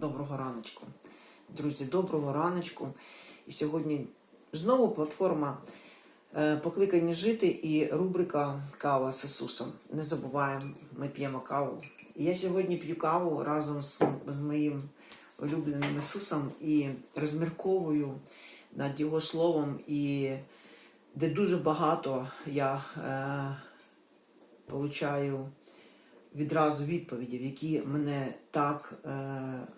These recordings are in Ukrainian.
Доброго раночку. Друзі, доброго раночку. І сьогодні знову платформа е, Покликані жити і рубрика Кава з Ісусом. Не забуваємо, ми п'ємо каву. Я сьогодні п'ю каву разом з, з моїм улюбленим Ісусом і розмірковую над Його словом, і де дуже багато я е, получаю відразу відповідів, які мене так е,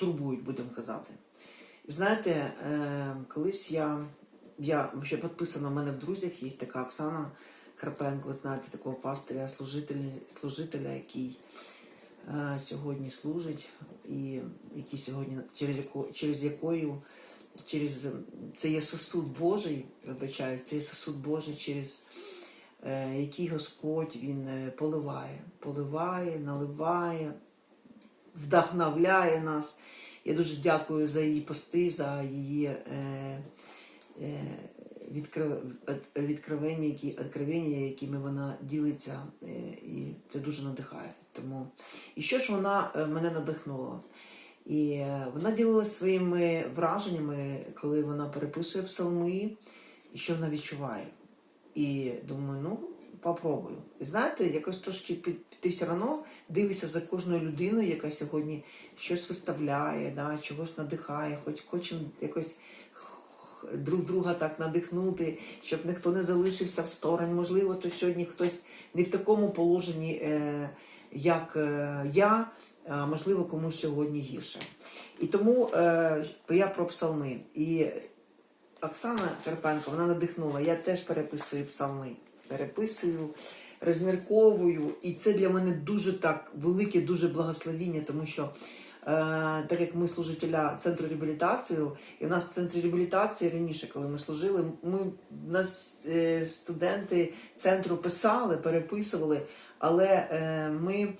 турбують, будемо казати. Знаєте, е, колись я, я ще підписана в мене в друзях, є така Оксана Карпенко, ви знаєте, такого пастиря, служителя, служителя який е, сьогодні служить, і який сьогодні через, яко, через якою через це є сосуд Божий, вибачаю, це є сосуд Божий через е, який Господь Він поливає, поливає, наливає, вдохновляє нас. Я дуже дякую за її пости, за її е, е, відкрив- від- які, відкровення, якими вона ділиться, е, і це дуже надихає. Тому і що ж вона е, мене надихнула? І е, вона ділилася своїми враженнями, коли вона переписує псалми, і що вона відчуває. І думаю, ну, попробую. І знаєте, якось трошки під, ти все одно дивишся за кожною людиною, яка сьогодні щось виставляє, да, чогось надихає, хоч хочемо якось друг друга так надихнути, щоб ніхто не залишився в стороні. Можливо, то сьогодні хтось не в такому положенні, е, як е, я, а можливо, комусь сьогодні гірше. І тому е, я про псалми. І Оксана Карпенко, вона надихнула. Я теж переписую псалми. Переписую, розмірковую. І це для мене дуже так велике, дуже благословіння, тому що. Е, так як ми служителя центру реабілітації, і в нас в центрі реабілітації раніше, коли ми служили, ми нас е, студенти центру писали, переписували, але е, ми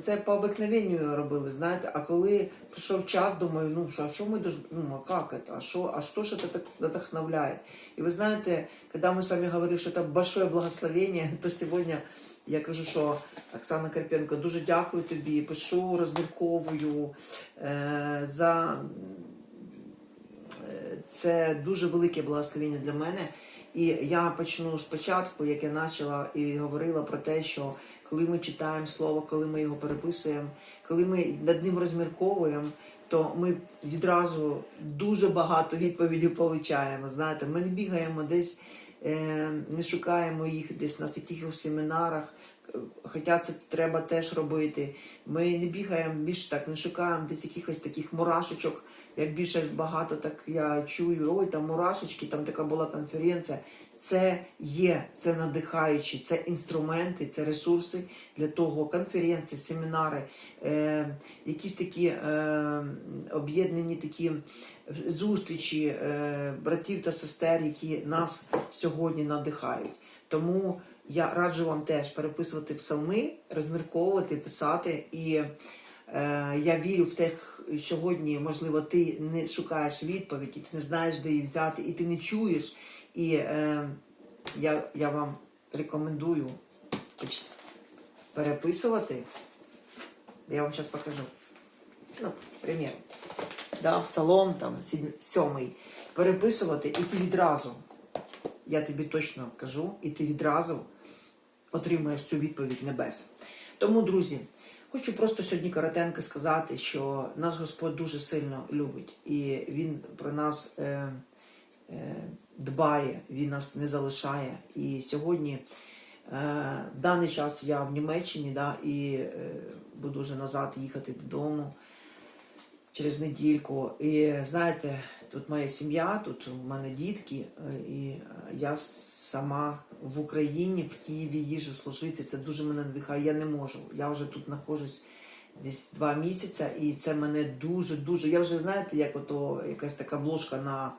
це по обикновенню робили, знаєте. А коли прийшов час, думаю, ну що, а що ми дож... ну, а як це? А що, а що ж це так вдохновляє? І ви знаєте, коли ми з вами говорили, що це большое благословення, то сьогодні я кажу, що Оксана Карпенко, дуже дякую тобі, пишу, розмірковую е, за це дуже велике благословення для мене. І я почну спочатку, як я почала і говорила про те, що коли ми читаємо слово, коли ми його переписуємо, коли ми над ним розмірковуємо, то ми відразу дуже багато відповідей получаємо. Знаєте, ми не бігаємо десь, е, не шукаємо їх десь на якихось семінарах. Хоча це треба теж робити. Ми не бігаємо більш так, не шукаємо десь якихось таких мурашечок. Як більше багато так я чую, ой, там мурашечки, там така була конференція. Це є, це надихаючі, це інструменти, це ресурси для того, конференції, семінари, е, якісь такі е, об'єднані такі зустрічі е, братів та сестер, які нас сьогодні надихають. Тому я раджу вам теж переписувати псалми, розмірковувати, писати. І я вірю в те, сьогодні, можливо, ти не шукаєш відповіді, ти не знаєш, де її взяти, і ти не чуєш. І е, я, я вам рекомендую переписувати. Я вам зараз покажу. Ну, примір. Да, псалом там сьомий. Переписувати, і ти відразу, я тобі точно кажу, і ти відразу отримаєш цю відповідь небес. Тому, друзі, хочу просто сьогодні коротенько сказати, що нас Господь дуже сильно любить, і Він про нас е, е, дбає, Він нас не залишає. І сьогодні, е, в даний час я в Німеччині, да, і е, буду вже назад їхати додому через недільку. І знаєте, тут моя сім'я, тут у мене дітки, е, і я сама в Україні, в Києві їжу служити. Це дуже мене надихає. Я не можу. Я вже тут знаходжусь десь два місяці, і це мене дуже дуже. Я вже знаєте, як ото якась така бложка на,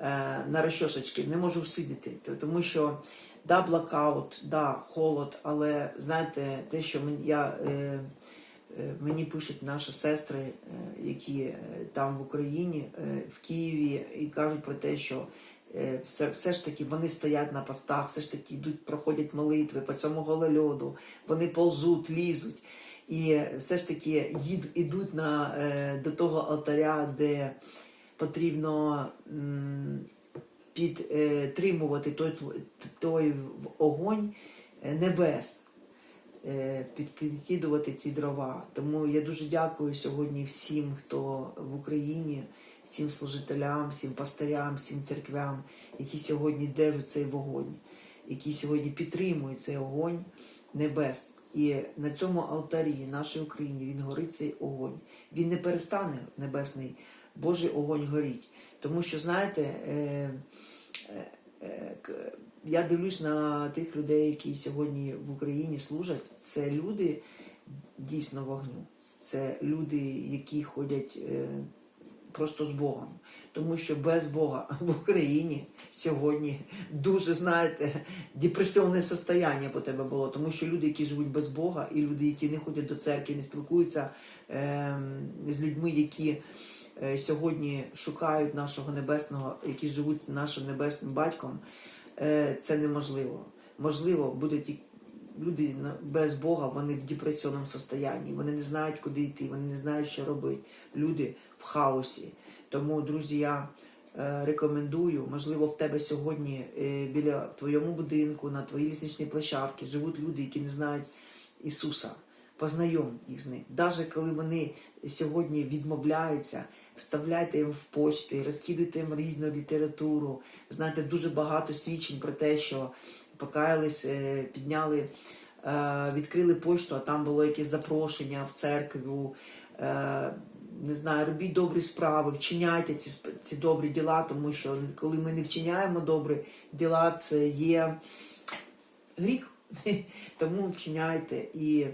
е, на розчосочки, не можу сидіти, тому що. Да, блокаут, да, холод, але знаєте, те, що я, е, мені пишуть наші сестри, е, які е, там в Україні, е, в Києві, і кажуть про те, що е, все, все ж таки вони стоять на постах, все ж таки йдуть, проходять молитви по цьому голольоду, вони ползуть, лізуть. і все ж таки їд, ідуть на, е, до того алтаря, де потрібно підтримувати той, той огонь е, небес, е, підкидувати ці дрова. Тому я дуже дякую сьогодні всім, хто в Україні, всім служителям, всім пастирям, всім церквям, які сьогодні держать цей вогонь, які сьогодні підтримують цей огонь небес. І на цьому алтарі нашій Україні він горить цей огонь. Він не перестане небесний Божий огонь горіть. Тому що, знаєте, е, е, е, я дивлюсь на тих людей, які сьогодні в Україні служать. Це люди дійсно вогню. Це люди, які ходять е, просто з Богом. Тому що без Бога в Україні сьогодні дуже, знаєте, депресивне состояння по тебе було. Тому що люди, які живуть без Бога, і люди, які не ходять до церкви, не спілкуються е, з людьми, які е, сьогодні шукають нашого небесного, які живуть з нашим небесним батьком, це неможливо. Можливо, буде тільки люди без Бога, вони в депресивному состоянні, вони не знають, куди йти, вони не знають, що робити. Люди в хаосі. Тому, друзі, я е, рекомендую, можливо, в тебе сьогодні е, біля твоєму будинку, на твоїй лісничній площадці живуть люди, які не знають Ісуса. Познайом їх з ним. Навіть коли вони сьогодні відмовляються, вставляйте їм в почти, розкидуйте їм різну літературу. Знаєте, дуже багато свідчень про те, що покаялись, е, підняли, е, відкрили почту, а там було якесь запрошення в церкву. е, Не знаю, робіть добрі справи, вчиняйте ці, ці добрі діла, тому що коли ми не вчиняємо добрі діла, це є гріх. Тому вчиняйте. І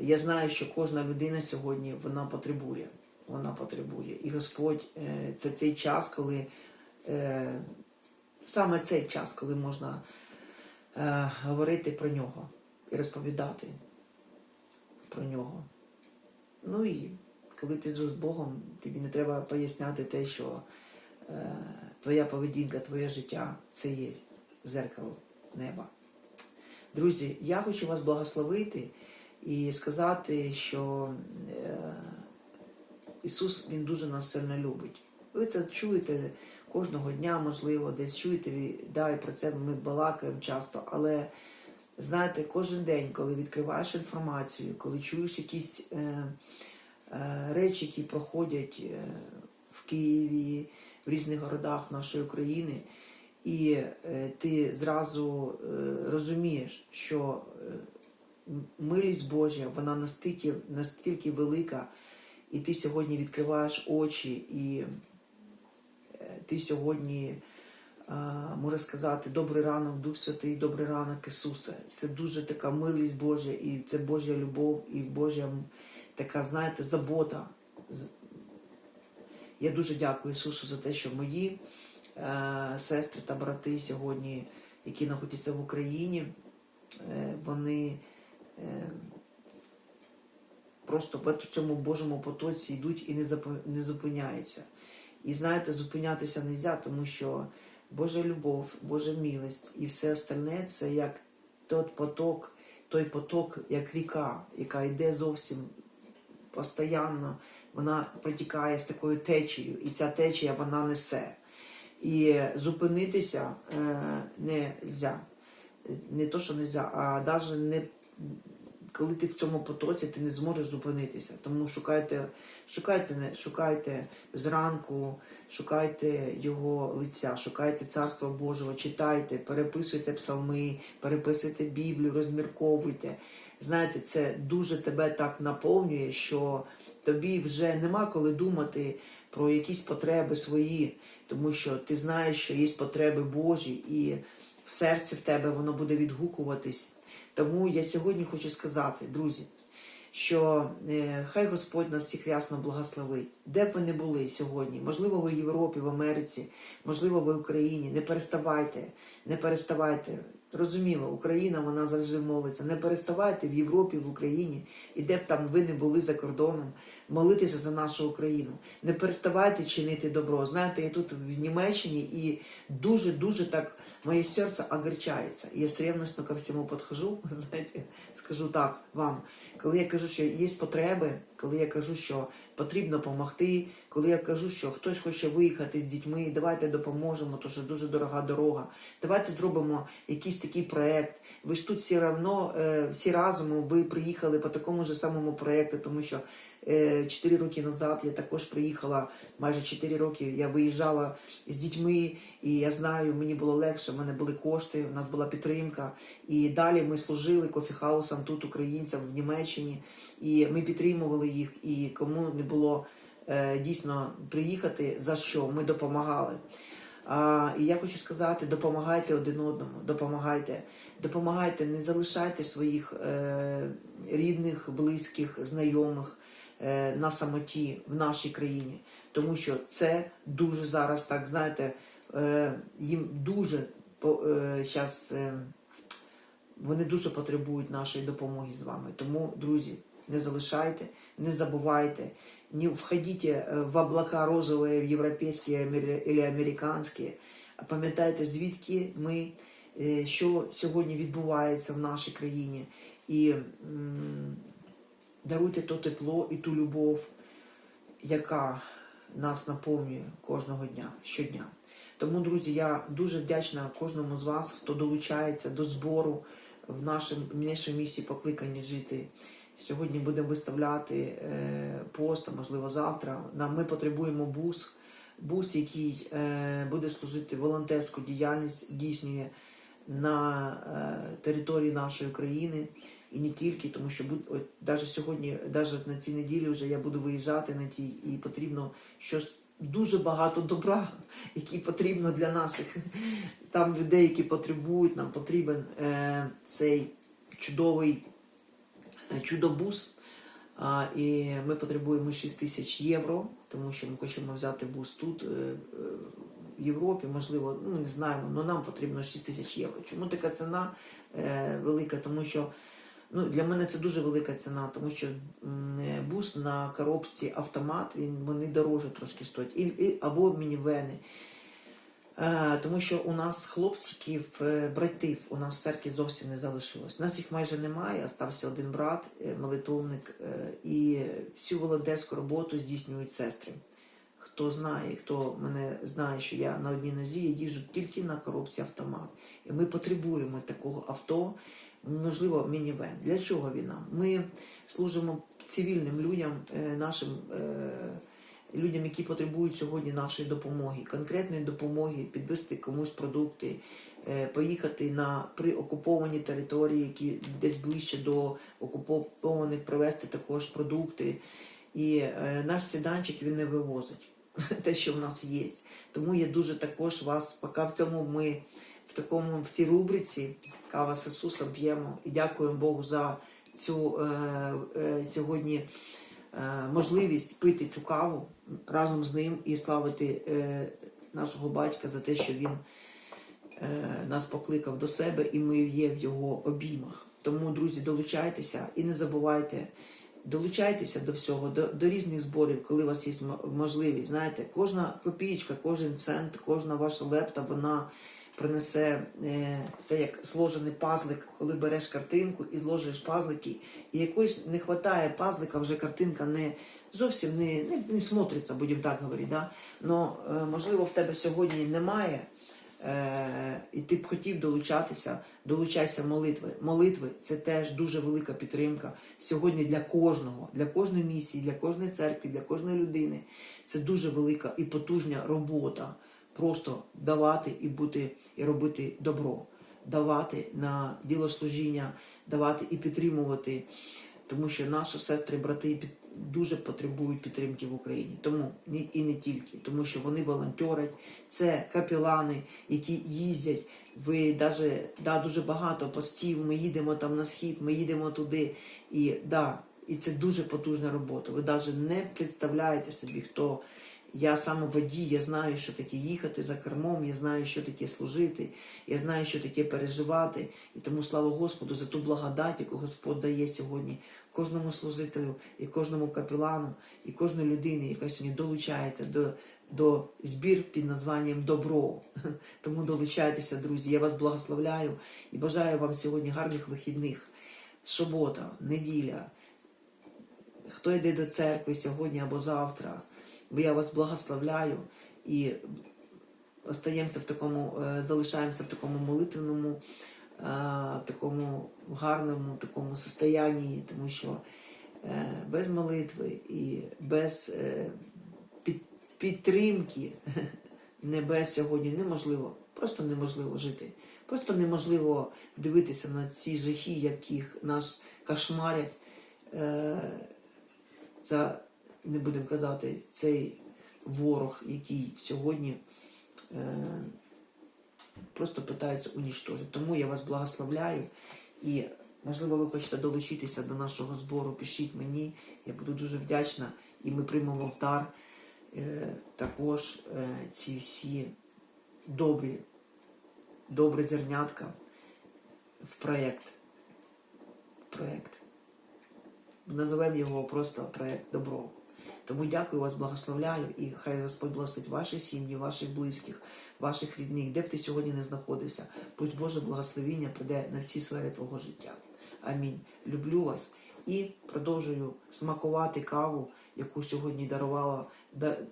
я знаю, що кожна людина сьогодні вона потребує. Вона потребує. І Господь, е, це цей час, коли е, саме цей час, коли можна е, говорити про нього і розповідати про нього. Ну і коли ти з Богом, тобі не треба поясняти те, що твоя поведінка, твоє життя це є зеркало неба. Друзі, я хочу вас благословити і сказати, що Ісус Він дуже нас сильно любить. Ви це чуєте кожного дня, можливо, десь чуєте, да, і про це ми балакаємо часто, але знаєте, кожен день, коли відкриваєш інформацію, коли чуєш якісь е, е, речі, які проходять е, в Києві, в різних городах нашої України, і е, ти зразу е, розумієш, що е, милість Божа, вона настільки, настільки велика, і ти сьогодні відкриваєш очі, і е, ти сьогодні, а, можна сказати, добрий ранок, Дух Святий, добрий ранок Ісусе. Це дуже така милість Божа, і це Божа любов, і Божа така, знаєте, забота. Я дуже дякую Ісусу за те, що мої е, сестри та брати сьогодні, які знаходяться в Україні, е, вони просто в цьому Божому потоці йдуть і не, зупиняються. І знаєте, зупинятися не можна, тому що Божа любов, Божа милость і все остальне це як той поток, той поток, як ріка, яка йде зовсім постійно, вона протікає з такою течією, і ця течія вона несе. І зупинитися е, не можна. Не то, що не можна, а навіть не коли ти в цьому потоці, ти не зможеш зупинитися. Тому шукайте, шукайте, шукайте зранку, шукайте його лиця, шукайте царство Божого, читайте, переписуйте псалми, переписуйте Біблію, розмірковуйте. Знаєте, це дуже тебе так наповнює, що тобі вже нема коли думати про якісь потреби свої, тому що ти знаєш, що є потреби Божі, і в серці в тебе воно буде відгукуватись. Тому я сьогодні хочу сказати, друзі, що е, хай Господь нас всіх ясно благословить, де б ви не були сьогодні, можливо, ви в Європі, в Америці, можливо, ви в Україні. Не переставайте, не переставайте. Розуміло, Україна вона завжди молиться. Не переставайте в Європі, в Україні, і де б там ви не були за кордоном, молитися за нашу Україну. Не переставайте чинити добро. Знаєте, я тут в Німеччині і дуже-дуже так моє серце огорчається. Я с ревностью ко всему подхожу, знаете, скажу так вам. коли я кажу, що є потреби, коли я кажу, що потрібно допомогти, коли я кажу, що хтось хоче виїхати з дітьми, давайте допоможемо, тому що дуже дорога дорога. Давайте зробимо якийсь такий проект. Ви ж тут всі равно, е, всі разом ви приїхали по такому ж самому проекту, тому що 4 роки назад я також приїхала, майже 4 роки я виїжджала з дітьми, і я знаю, мені було легше, в мене були кошти, у нас була підтримка. І далі ми служили кофіхаусам тут, українцям в Німеччині, і ми підтримували їх. І кому не було е, дійсно приїхати, за що ми допомагали. А, і я хочу сказати: допомагайте один одному, допомагайте, допомагайте, не залишайте своїх е, рідних, близьких, знайомих на самоті в нашій країні, тому що це дуже зараз, так знаєте, е, їм дуже зараз. Е, вони дуже потребують нашої допомоги з вами. Тому, друзі, не залишайте, не забувайте, не входіть в облака розові, європейські або американські. Пам'ятайте, звідки ми, е, що сьогодні відбувається в нашій країні. І даруйте то тепло і ту любов, яка нас наповнює кожного дня, щодня. Тому, друзі, я дуже вдячна кожному з вас, хто долучається до збору в нашому місті покликані жити. Сьогодні будемо виставляти е, пост, можливо завтра. Нам ми потребуємо бус, бус, який е, буде служити волонтерську діяльність, здійснює на е, території нашої країни і не тільки, тому що навіть сьогодні, навіть на цій неділі вже я буду виїжджати на тій, і потрібно щось дуже багато добра, які потрібно для наших там людей, які потребують. Нам потрібен е, цей чудовий е, чудобус. А, і ми потребуємо 6 тисяч євро, тому що ми хочемо взяти бус тут, е, в Європі, можливо, ну не знаємо, але нам потрібно 6 тисяч євро. Чому така ціна е, велика? Тому що ну, для мене це дуже велика ціна, тому що бус на коробці автомат, він вони дороже трошки стоять, і, і, або мінівени. Е, тому що у нас хлопчиків, е, братів, у нас в церкві зовсім не залишилось. У Нас їх майже немає, остався один брат, е, молитовник, е, і всю волонтерську роботу здійснюють сестри. Хто знає, хто мене знає, що я на одній нозі я їжджу тільки на коробці автомат. І ми потребуємо такого авто, можливо, мінівен. Для чого він нам? Ми служимо цивільним людям, е, нашим. е, людям, які потребують сьогодні нашої допомоги, конкретної допомоги, підвести комусь продукти, е, поїхати на при окуповані території, які десь ближче до окупованих, привезти також продукти. І наш сіданчик він не вивозить те, що в нас є. Тому я дуже також вас, поки в цьому ми в такому в цій рубриці кава з Ісусом п'ємо і дякуємо Богу за цю е, е, сьогодні е, можливість пити цю каву разом з ним і славити е, нашого батька за те, що він е, нас покликав до себе, і ми є в його обіймах. Тому, друзі, долучайтеся і не забувайте. Долучайтеся до всього, до, до різних зборів, коли у вас є можливість. Знаєте, кожна копієчка, кожен цент, кожна ваша лепта, вона принесе е, це як сложений пазлик, коли береш картинку і зложиш пазлики, і якось не вистачає пазлика, вже картинка не зовсім не, не, не смотриться, будемо так говорити. Да? Но, е, можливо, в тебе сьогодні немає, е, і ти б хотів долучатися, долучайся молитви. Молитви це теж дуже велика підтримка сьогодні для кожного, для кожної місії, для кожної церкви, для кожної людини. Це дуже велика і потужна робота. Просто давати і бути і робити добро, давати на ділослужіння, давати і підтримувати, тому що наші сестри, брати дуже потребують підтримки в Україні. Тому і не тільки, тому що вони волонтерять, це капілани, які їздять. Ви даже да, дуже багато постів. Ми їдемо там на схід, ми їдемо туди. І да, і це дуже потужна робота. Ви навіть не представляєте собі, хто. Я саме водій, я знаю, що таке їхати за кермом, я знаю, що таке служити, я знаю, що таке переживати. І тому слава Господу за ту благодать, яку Господь дає сьогодні кожному служителю, і кожному капелану, і кожній людині, яка сьогодні долучається до, до збір під названням Добро. Тому долучайтеся, друзі. Я вас благословляю і бажаю вам сьогодні гарних вихідних. Субота, неділя. хто йде до церкви сьогодні або завтра, бо я вас благословляю і остаємося в такому, е, залишаємося в такому молитвеному, е, в такому гарному такому состоянні, тому що е, без молитви і без підтримки небес сьогодні неможливо, просто неможливо жити. Просто неможливо дивитися на ці жахи, яких нас кошмарять. Це, не будемо казати, цей ворог, який сьогодні е, просто питається уніштожити. Тому я вас благословляю і, можливо, ви хочете долучитися до нашого збору, пишіть мені, я буду дуже вдячна, і ми приймемо в е, також е, ці всі добрі, добрі зернятка в проєкт. Проєкт. Називаємо його просто проєкт добро. Тому дякую вас, благословляю, і хай Господь благословить ваші сім'ї, ваших близьких, ваших рідних, де б ти сьогодні не знаходився. Пусть Боже благословіння прийде на всі сфери твого життя. Амінь. Люблю вас і продовжую смакувати каву, яку сьогодні дарувала.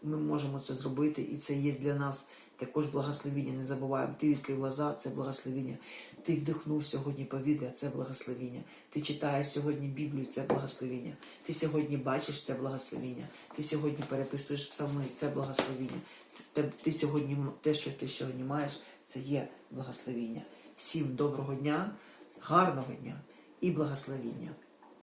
Ми можемо це зробити, і це є для нас також благословіння. Не забуваємо. Ти відкрив глаза, це благословіння. Ти вдихнув сьогодні повітря, це благословіння. Ти читаєш сьогодні Біблію, це благословіння. Ти сьогодні бачиш це благословіння. Ти сьогодні переписуєш псалми, це благословіння. Ти, ти сьогодні те, що ти сьогодні маєш, це є благословіння. Всім доброго дня, гарного дня і благословіння.